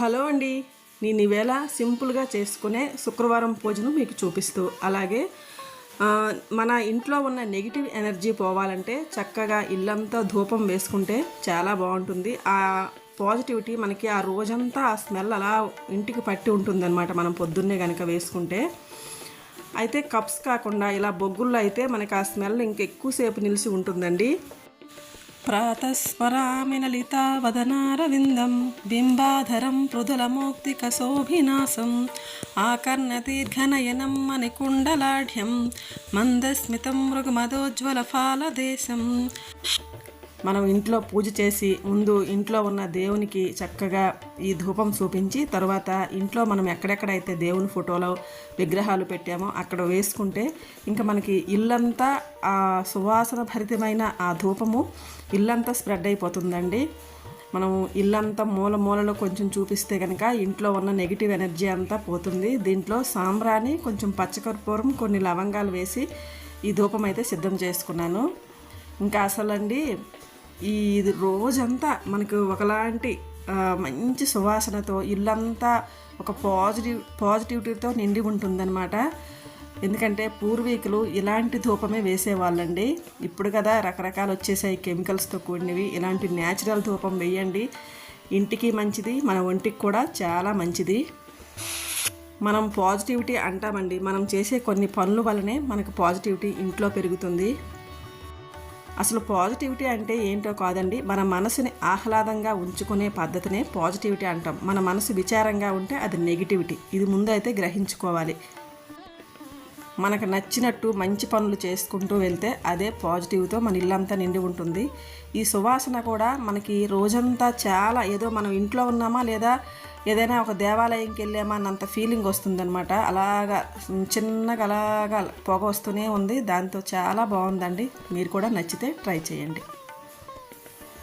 Hello అండి. నేను ఈవేళ సింపుల్గా చేసుకునే శుక్రవారం పూజను మీకు చూపిస్తూ అలాగే మన ఇంట్లో ఉన్న నెగిటివ్ ఎనర్జీ పోవాలంటే చక్కగా ఇల్లంతా ధూపం వేసుకుంటే చాలా బాగుంటుంది. ఆ పాజిటివిటీ మనకి ఆ రోజంతా ఆ స్మెల్ అలా ఇంటికి పట్టి ఉంటుందన్నమాట మనం పొద్దున్నే కనుక వేసుకుంటే. అయితే కప్స్ కాకుండా ఇలా బొగ్గుల్లో అయితే మనకి ఆ స్మెల్ ఇంకెక్కువసేపు నిలిచి ఉంటుందండి. ప్రాతస్మరామినలితా వదనారవిందం బింబాధరం మృదులమౌక్తికశోభినాశం ఆకర్ణదీర్ఘనయనం మణికుండలాఢ్యం మందస్మితం మృగమదోజ్వల ఫాలదేశం మనం ఇంట్లో పూజ చేసి ముందు ఇంట్లో ఉన్న దేవునికి చక్కగా ఈ ధూపం చూపించి తర్వాత ఇంట్లో మనం ఎక్కడెక్కడైతే దేవుని ఫోటోలో విగ్రహాలు పెట్టామో అక్కడ వేసుకుంటే ఇంకా మనకి ఇల్లంతా ఆ సువాసన భరితమైన ఆ ధూపము ఇల్లంతా స్ప్రెడ్ అయిపోతుందండి. మనం ఇల్లంతా మూల మూలలో కొంచెం చూపిస్తే కనుక ఇంట్లో ఉన్న నెగిటివ్ ఎనర్జీ అంతా పోతుంది. దీంట్లో సాంబ్రాణి కొంచెం పచ్చకర్పూరం కొన్ని లవంగాలు వేసి ఈ ధూపం అయితే సిద్ధం చేసుకున్నాను. ఇంకా అసలండి ఈ రోజంతా మనకు ఒకలాంటి మంచి సువాసనతో ఇల్లంతా ఒక పాజిటివ్ పాజిటివిటీతో నిండి ఉంటుందన్నమాట. ఎందుకంటే పూర్వీకులు ఇలాంటి ధూపమే వేసేవాళ్ళండి. ఇప్పుడు కదా రకరకాలు వచ్చేసాయి కెమికల్స్తో కూడినవి. ఇలాంటి న్యాచురల్ ధూపం వేయండి. ఇంటికి మంచిది మన ఒంటికి కూడా చాలా మంచిది. మనం పాజిటివిటీ అంటామండి. మనం చేసే కొన్ని పనుల వల్లనే మనకు పాజిటివిటీ ఇంట్లో పెరుగుతుంది. అసలు పాజిటివిటీ అంటే ఏంటో కాదండి. మన మనసుని ఆహ్లాదంగా ఉంచుకునే పద్ధతినే పాజిటివిటీ అంటాం. మన మనసు విచారంగా ఉంటే అది నెగిటివిటీ. ఇది ముందు అయితే గ్రహించుకోవాలి. మనకు నచ్చినట్టు మంచి పనులు చేసుకుంటూ వెళ్తే అదే పాజిటివ్తో మన ఇల్లంతా నిండి ఉంటుంది. ఈ సువాసన కూడా మనకి రోజంతా చాలా ఏదో మనం ఇంట్లో ఉన్నామా లేదా ఏదైనా ఒక దేవాలయంకి వెళ్ళామా అన్నంత ఫీలింగ్ వస్తుందనమాట అలాగా చిన్నగా అలాగా పొగ వస్తూనే ఉంది. దాంతో చాలా బాగుందండి. మీరు కూడా నచ్చితే ట్రై చేయండి.